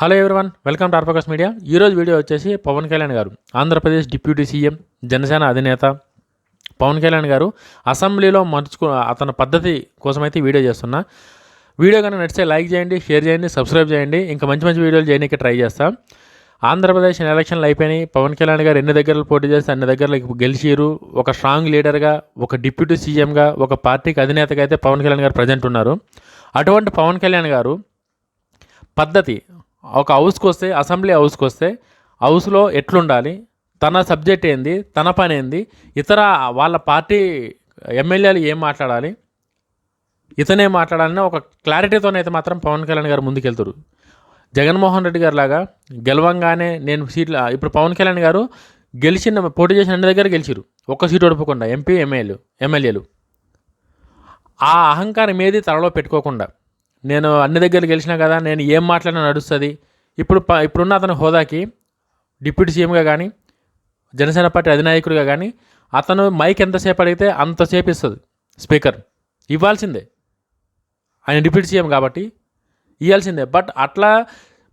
Hello everyone welcome to R focus media ఈరోజు video వచ్చేసి పవన్ కళ్యాణ్ గారు ఆంధ్రప్రదేశ్ డిప్యూటీ సీఎం జనసేన అధినేత పవన్ కళ్యాణ్ గారు అసెంబ్లీలో మర్చుకు అతని పద్ధతి కోసమైతే వీడియో చేస్తున్నా. వీడియో కనుక నచ్చితే లైక్ చేయండి షేర్ చేయండి సబ్స్క్రైబ్ చేయండి. ఇంకా మంచి మంచి వీడియోలు చేయడానికి ట్రై చేస్తాం. ఆంధ్రప్రదేశ్ ఎలక్షన్లు అయిపోయినాయి. పవన్ కళ్యాణ్ గారు ఎన్ని దగ్గరలు పోటీ చేస్తే అన్ని దగ్గరలు గెలిచిరు ఒక స్ట్రాంగ్ లీడర్గా ఒక డిప్యూటీ సీఎంగా ఒక పార్టీకి అధినేతగా అయితే పవన్ కళ్యాణ్ గారు ప్రజెంట్ ఉన్నారు. అటువంటి పవన్ కళ్యాణ్ గారు పద్ధతి ఒక హౌస్కి వస్తే అసెంబ్లీ హౌస్కి వస్తే హౌస్లో ఎట్లుండాలి? తన సబ్జెక్ట్ ఏంది? తన పని ఏంది? ఇతర వాళ్ళ పార్టీ ఎమ్మెల్యేలు ఏం మాట్లాడాలి? ఇతనే మాట్లాడాలని ఒక క్లారిటీతోనైతే మాత్రం పవన్ కళ్యాణ్ గారు ముందుకెళ్తారు. జగన్మోహన్ రెడ్డి గారు లాగా గెలవంగానే నేను సీట్లు ఇప్పుడు పవన్ కళ్యాణ్ గారు గెలిచిన పోటీ చేసిన అన్ని దగ్గర గెలిచిరు ఒక్క సీటు ఓడిపోకుండా ఎంపీ ఎమ్మెల్యేలు ఎమ్మెల్యేలు. ఆ అహంకారం ఏది తలలో పెట్టుకోకుండా నేను అన్ని దగ్గర గెలిచినా కదా నేను ఏం మాట్లాడినా నడుస్తుంది. ఇప్పుడు ప ఇప్పుడున్న అతని హోదాకి డిప్యూటీ సీఎంగా కానీ జనసేన పార్టీ అధినాయకుడిగా కానీ అతను మైక్ ఎంతసేపు అడిగితే అంతసేపు ఇస్తుంది స్పీకర్. ఇవ్వాల్సిందే. ఆయన డిప్యూటీ సీఎం కాబట్టి ఇవ్వాల్సిందే బట్ అట్లా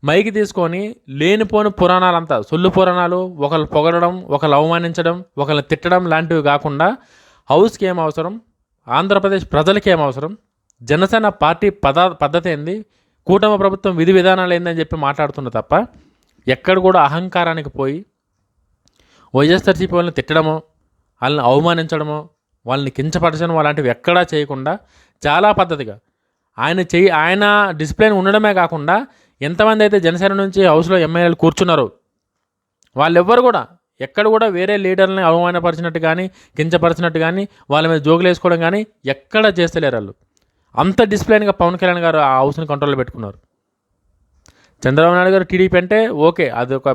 మైక్ తీసుకొని లేనిపోని పురాణాలంతా సొల్లు పురాణాలు ఒకళ్ళు పొగడడం ఒకళ్ళు అవమానించడం ఒకరిని తిట్టడం లాంటివి కాకుండా హౌస్కి ఏం అవసరం? ఆంధ్రప్రదేశ్ ప్రజలకి ఏం అవసరం? జనసేన పార్టీ పద పద్ధతి ఏంది? కూటమి ప్రభుత్వం విధి విధానాలు ఏందని చెప్పి మాట్లాడుతున్న తప్ప ఎక్కడ కూడా అహంకారానికి పోయి వైఎస్ఆర్సీపీ వాళ్ళని తిట్టడమో వాళ్ళని అవమానించడమో వాళ్ళని కించపరచడం అలాంటివి ఎక్కడా చేయకుండా చాలా పద్ధతిగా ఆయన చెయ్యి ఆయన డిసిప్లిన్ ఉండడమే కాకుండా ఎంతమంది అయితే జనసేన నుంచి హౌస్లో ఎమ్మెల్యేలు కూర్చున్నారో వాళ్ళెవ్వరు కూడా ఎక్కడ కూడా వేరే లీడర్ని అవమానపరిచినట్టు కానీ కించపరిచినట్టు కానీ వాళ్ళ మీద జోకులు వేసుకోవడం కానీ ఎక్కడ చేస్తలేరు వాళ్ళు. అంత డిసిప్లైన్గా పవన్ కళ్యాణ్ గారు ఆ హౌస్ని కంట్రోల్లో పెట్టుకున్నారు. చంద్రబాబు నాయుడు గారు టీడీపీ అంటే ఓకే అది ఒక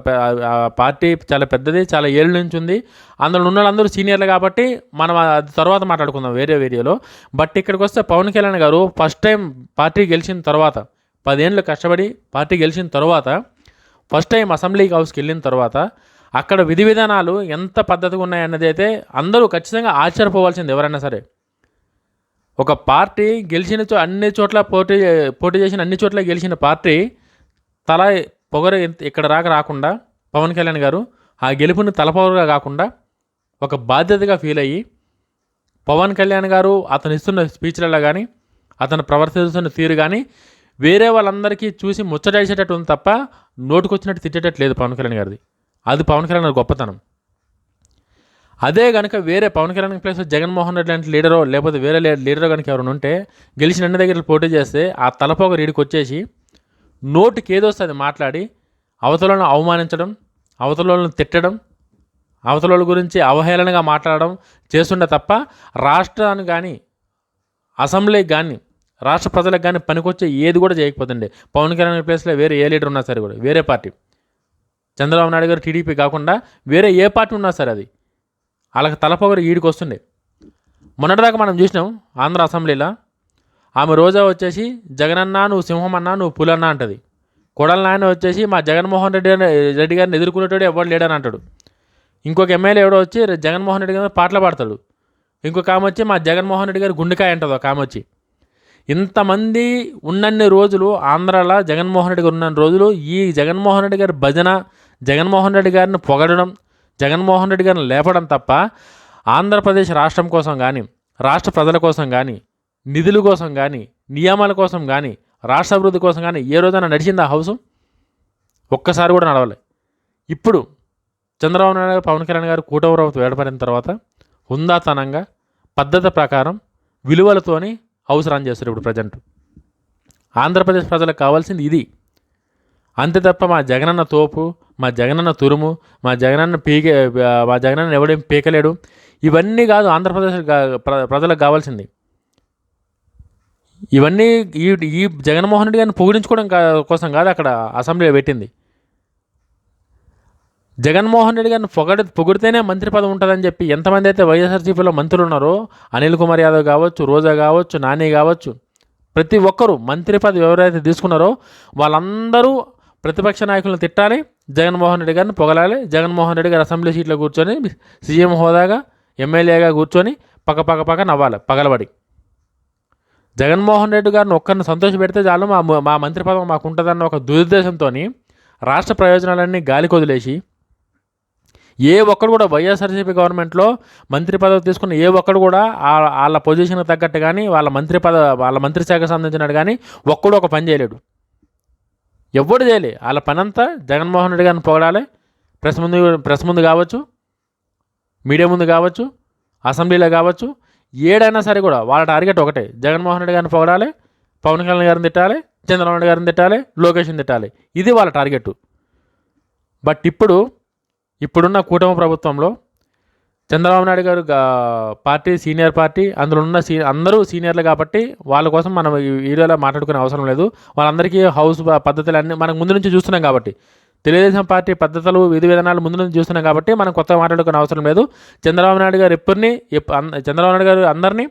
పార్టీ చాలా పెద్దది చాలా ఏళ్ళ నుంచి ఉంది. అందులో ఉన్న వాళ్ళందరూ సీనియర్లు కాబట్టి మనం అది తర్వాత మాట్లాడుకుందాం వేరే వీడియోలో. బట్ ఇక్కడికి వస్తే పవన్ కళ్యాణ్ గారు ఫస్ట్ టైం పార్టీ గెలిచిన తర్వాత పదేళ్ళు కష్టపడి పార్టీ గెలిచిన తర్వాత ఫస్ట్ టైం అసెంబ్లీ హౌస్కి వెళ్ళిన తర్వాత అక్కడ విధి విధానాలు ఎంత పద్ధతిగా ఉన్నాయన్నది అయితే అందరూ ఖచ్చితంగా ఆశ్చర్యపోవాల్సింది ఎవరైనా సరే. ఒక పార్టీ గెలిచిన చో అన్ని చోట్ల పోటీ పోటీ చేసిన అన్ని చోట్ల గెలిచిన పార్టీ తల పొగర ఇక్కడ రాక రాకుండా పవన్ కళ్యాణ్ గారు ఆ గెలుపుని తలపొగరుగా కాకుండా ఒక బాధ్యతగా ఫీల్ అయ్యి పవన్ కళ్యాణ్ గారు అతను ఇస్తున్న స్పీచ్లలో కానీ అతను ప్రవర్తిస్తున్న తీరు కానీ వేరే వాళ్ళందరికీ చూసి ముచ్చటేసేటట్టు ఉంది తప్ప నోటుకొచ్చినట్టు తిట్టేటట్టు లేదు పవన్ కళ్యాణ్ గారిది. అది పవన్ కళ్యాణ్ గారి గొప్పతనం. అదే కనుక వేరే పవన్ కళ్యాణ్ ప్లేస్ జగన్మోహన్ రెడ్డి లాంటి లీడరో లేకపోతే వేరే లీడరో కనుక ఎవరైనా ఉంటే గెలిచిన అన్ని దగ్గర పోటీ చేస్తే ఆ తలపోక రీడికి వచ్చేసి నోటికి ఏదోస్తుంది మాట్లాడి అవతలను అవమానించడం అవతలను తిట్టడం అవతల గురించి అవహేళనగా మాట్లాడడం చేస్తుండే తప్ప రాష్ట్రానికి కానీ అసెంబ్లీకి కానీ రాష్ట్ర ప్రజలకు కానీ పనికొచ్చే ఏది కూడా చేయకపోతుండే. పవన్ కళ్యాణ్ ప్లేస్లో వేరే ఏ లీడర్ ఉన్నా సరే కూడా వేరే పార్టీ. చంద్రబాబు నాయుడు గారు టీడీపీ కాకుండా వేరే ఏ పార్టీ ఉన్నా సరే అది. వాళ్ళకి తలపొగరు ఈడికి వస్తుండే మొన్నటిదాకా మనం చూసినాం ఆంధ్ర అసెంబ్లీలో ఆమె రోజా వచ్చేసి జగనన్నా నువ్వు సింహమన్నా నువ్వు పులన్న అంటది. కొడల నాయన వచ్చేసి మా జగన్మోహన్ రెడ్డి రెడ్డి గారిని ఎదుర్కొనేటోడు ఎవడు లేడని అంటాడు. ఇంకొక ఎమ్మెల్యే ఎవడో వచ్చి జగన్మోహన్ రెడ్డి గారు పాటలు పాడతాడు. ఇంకొక ఆమె వచ్చి మా జగన్మోహన్ రెడ్డి గారి గుండెకాయ అంటుంది ఒక ఆమె వచ్చి. ఇంతమంది ఉన్నన్ని రోజులు ఆంధ్రాలో జగన్మోహన్ రెడ్డి గారు ఉన్న రోజులు ఈ జగన్మోహన్ రెడ్డి గారి భజన జగన్మోహన్ రెడ్డి గారిని పొగడడం జగన్మోహన్ రెడ్డి గారిని లేపడం తప్ప ఆంధ్రప్రదేశ్ రాష్ట్రం కోసం కానీ రాష్ట్ర ప్రజల కోసం కానీ నిధుల కోసం కానీ నియమాల కోసం కానీ రాష్ట్ర అభివృద్ధి కోసం కానీ ఏ రోజైనా నడిచింది ఆ హౌస్? ఒక్కసారి కూడా నడవలే. ఇప్పుడు చంద్రబాబు నాయుడు గారు పవన్ కళ్యాణ్ గారు కూటమి వేడపడిన ఏర్పడిన తర్వాత హుందాతనంగా పద్ధతి ప్రకారం విలువలతోని హౌస్ రన్ చేస్తారు ఇప్పుడు ప్రజెంట్. ఆంధ్రప్రదేశ్ ప్రజలకు కావాల్సింది ఇది. అంతే తప్ప మా జగనన్న తోపు మా జగనన్న తురుము మా జగనన్న పీకే మా జగనన్న ఎవడేం పీకలేడు. ఇవన్నీ కాదు ఆంధ్రప్రదేశ్ ప్ర- ప్రజలకు కావాల్సింది. ఇవన్నీ ఈ ఈ జగన్మోహన్ రెడ్డి గారిని పొగిడించుకోవడం కోసం కాదు అక్కడ అసెంబ్లీలో పెట్టింది. జగన్మోహన్ రెడ్డి గారిని పొగడి పొగిడితేనే మంత్రి పదవి ఉంటుందని చెప్పి ఎంతమంది అయితే వైఎస్ఆర్సీపీలో మంత్రులు ఉన్నారో అనిల్ కుమార్ యాదవ్ కావచ్చు రోజా కావచ్చు నాని కావచ్చు ప్రతి ఒక్కరూ మంత్రి పదవి ఎవరైతే తీసుకున్నారో వాళ్ళందరూ ప్రతిపక్ష నాయకులను తిట్టాలి జగన్మోహన్ రెడ్డి గారిని పొగలాలి జగన్మోహన్ రెడ్డి గారు అసెంబ్లీ సీట్లో కూర్చొని సీఎం హోదాగా ఎమ్మెల్యేగా కూర్చొని పక్క పక్క పక్క నవ్వాలి పగలబడి. జగన్మోహన్ రెడ్డి గారిని ఒక్కరిని సంతోష పెడితే చాలు మా మా మంత్రి పదవి మాకు ఉంటుందన్న ఒక దురుద్దేశంతో రాష్ట్ర ప్రయోజనాలన్నీ గాలి కొదిలేసి ఏ ఒక్కడు కూడా వైఎస్ఆర్సీపీ గవర్నమెంట్లో మంత్రి పదవి తీసుకున్న ఏ ఒక్కడు కూడా వాళ్ళ పొజిషన్కి తగ్గట్టు కానీ వాళ్ళ మంత్రి పద వాళ్ళ మంత్రి శాఖకు సంబంధించినట్టు కానీ ఒక్కడు ఒక పని చేయలేడు. ఎవ్వడు చేయాలి. వాళ్ళ పనంతా జగన్మోహన్ రెడ్డి గారిని పొగడాలి. ప్రెస్ ముందు ప్రెస్ ముందు కావచ్చు మీడియా ముందు కావచ్చు అసెంబ్లీలో కావచ్చు ఏడైనా సరే కూడా వాళ్ళ టార్గెట్ ఒకటే. జగన్మోహన్ రెడ్డి గారిని పొగడాలి పవన్ కళ్యాణ్ గారిని తిట్టాలి చంద్రబాబు నాయుడు గారిని తిట్టాలి లోకేష్ని తిట్టాలి. ఇది వాళ్ళ టార్గెట్. బట్ ఇప్పుడు ఇప్పుడున్న కూటమి ప్రభుత్వంలో చంద్రబాబు నాయుడు గారు పార్టీ సీనియర్ పార్టీ అందులో ఉన్న సీ అందరూ సీనియర్లు కాబట్టి వాళ్ళ కోసం మనం ఈ వీడియోలో మాట్లాడుకునే అవసరం లేదు. వాళ్ళందరికీ హౌస్ పద్ధతులు అన్నీ మనం ముందు నుంచి చూస్తున్నాం కాబట్టి. తెలుగుదేశం పార్టీ పద్ధతులు విధి విధానాలు ముందు నుంచి చూస్తున్నాం కాబట్టి మనం కొత్త మాట్లాడుకునే అవసరం లేదు. చంద్రబాబు నాయుడు గారు ఎప్పటిని చంద్రబాబు నాయుడు గారు అందరినీ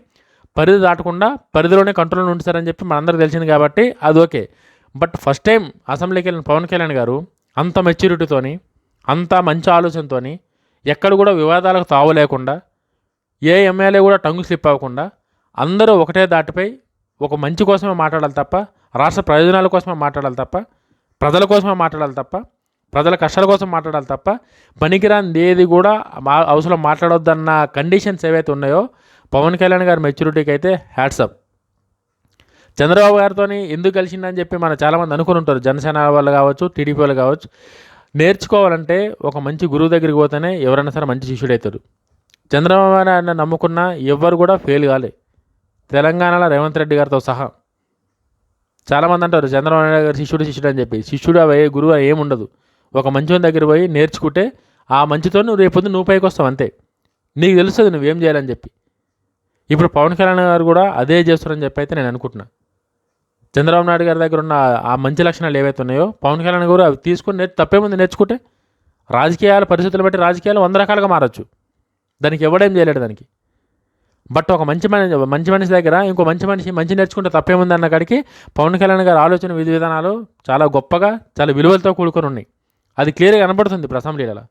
పరిధి దాటకుండా పరిధిలోనే కంట్రోల్ ఉంచుతారని చెప్పి మనందరికీ తెలిసింది కాబట్టి అది ఓకే. బట్ ఫస్ట్ టైం అసెంబ్లీకి వెళ్ళిన పవన్ కళ్యాణ్ గారు అంత మెచ్యూరిటీతోని అంత మంచి ఆలోచనతోని ఎక్కడ కూడా వివాదాలకు తావు లేకుండా ఏ ఎమ్మెల్యే కూడా టంగు స్లిప్ అవ్వకుండా అందరూ ఒకటే దాటిపై ఒక మంచి కోసమే మాట్లాడాలి తప్ప రాష్ట్ర ప్రయోజనాల కోసమే మాట్లాడాలి తప్ప ప్రజల కోసమే మాట్లాడాలి తప్ప ప్రజల కష్టాల కోసం మాట్లాడాలి తప్ప పనికిరాని ఏది కూడా మా అవసరం మాట్లాడొద్దన్న కండిషన్స్ ఏవైతే ఉన్నాయో పవన్ కళ్యాణ్ గారి మెచ్యూరిటీకి అయితే హ్యాట్సప్ చంద్రబాబు గారితో ఎందుకు కలిసిందని చెప్పి మనం చాలామంది అనుకుని ఉంటారు. జనసేన వాళ్ళు కావచ్చు టీడీపీ వాళ్ళు కావచ్చు. నేర్చుకోవాలంటే ఒక మంచి గురువు దగ్గరికి పోతేనే ఎవరైనా సరే మంచి శిష్యుడవుతారు చంద్రబాబు నాయుడు నమ్ముకున్న ఎవ్వరు కూడా ఫెయిల్ కాలే. తెలంగాణలో రేవంత్ రెడ్డి గారితో సహా. చాలామంది అంటారు చంద్రబాబు నాయుడు గారు శిష్యుడు శిష్యుడు అని చెప్పి. శిష్యుడు అవి గురువు ఏముండదు ఒక మంచి దగ్గర పోయి నేర్చుకుంటే ఆ మంచితో నువ్వు రేపొద్దు నువ్వు పైకి వస్తావు అంతే. నీకు తెలుస్తుంది నువ్వేం చేయాలని చెప్పి. ఇప్పుడు పవన్ కళ్యాణ్ గారు కూడా అదే చేస్తారని చెప్పి అయితే నేను అనుకుంటున్నాను చంద్రబాబు నాయుడు గారి దగ్గర ఉన్న ఆ మంచి లక్షణాలు ఏవైతే ఉన్నాయో పవన్ కళ్యాణ్ గారు అవి తీసుకుని నేర్చు తప్పేముంది నేర్చుకుంటే రాజకీయాల పరిస్థితులు బట్టి రాజకీయాలు వంద రకాలుగా మారచ్చు. దానికి ఎవడేం చేయలేడు దానికి. బట్ ఒక మంచి మనిషి మంచి మనిషి దగ్గర ఇంకో మంచి మనిషి మంచి నేర్చుకుంటే తప్పేముంది అన్న కాడికి పవన్ కళ్యాణ్ గారి ఆలోచన విధి విధానాలు చాలా గొప్పగా చాలా విలువలతో కూడుకొని ఉన్నాయి. అది క్లియర్గా కనబడుతుంది ఇప్పుడు అసెంబ్లీలలో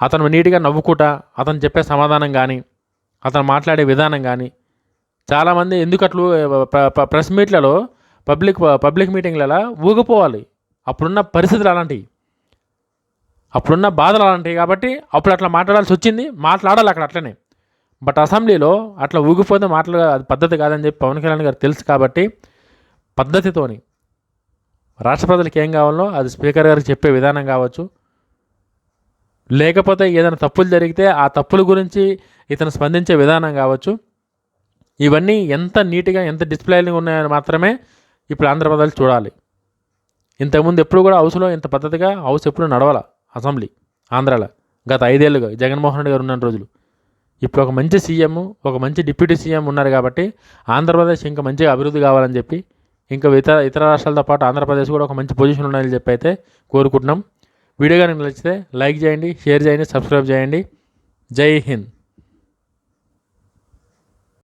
అతను నీట్గా నవ్వుకుంటా అతను చెప్పే సమాధానం కానీ అతను మాట్లాడే విధానం కానీ చాలామంది ఎందుకు అట్లు ప్ర- ప్రెస్ మీట్లలో పబ్లిక్ పబ్లిక్ మీటింగ్లలో ఊగిపోవాలి. అప్పుడున్న పరిస్థితులు అలాంటివి అప్పుడున్న బాధలు అలాంటివి కాబట్టి అప్పుడు అట్లా మాట్లాడాల్సి వచ్చింది. మాట్లాడాలి అక్కడ అట్లనే. బట్ అసెంబ్లీలో అట్లా ఊగిపోతే మాటలు అది పద్ధతి కాదని చెప్పి పవన్ కళ్యాణ్ గారు తెలుసు కాబట్టి పద్ధతితోని రాష్ట్ర ప్రజలకు ఏం కావాలో అది స్పీకర్ గారికి చెప్పే విధానం కావచ్చు. లేకపోతే ఏదైనా తప్పులు జరిగితే ఆ తప్పుల గురించి ఇతను స్పందించే విధానం కావచ్చు. ఇవన్నీ ఎంత నీట్గా ఎంత డిస్ప్లేగా ఉన్నాయని మాత్రమే ఇప్పుడు ఆంధ్రప్రదేశ్ చూడాలి. ఇంతకుముందు ఎప్పుడు కూడా హౌస్లో ఇంత పద్ధతిగా హౌస్ ఎప్పుడు నడవాల అసెంబ్లీ ఆంధ్రాలో. గత ఐదేళ్ళుగా జగన్మోహన్ రెడ్డి గారు ఉన్న రోజులు. ఇప్పుడు ఒక మంచి సీఎం ఒక మంచి డిప్యూటీ సీఎం ఉన్నారు కాబట్టి ఆంధ్రప్రదేశ్ ఇంకా మంచిగా అభివృద్ధి కావాలని చెప్పి ఇంకా ఇతర ఇతర రాష్ట్రాలతో పాటు ఆంధ్రప్రదేశ్ కూడా ఒక మంచి పొజిషన్ ఉండాలని చెప్పి అయితే కోరుకుంటున్నాం. వీడియో కనుక నచ్చితే లైక్ చేయండి షేర్ చేయండి సబ్స్క్రైబ్ చేయండి. జై హింద్.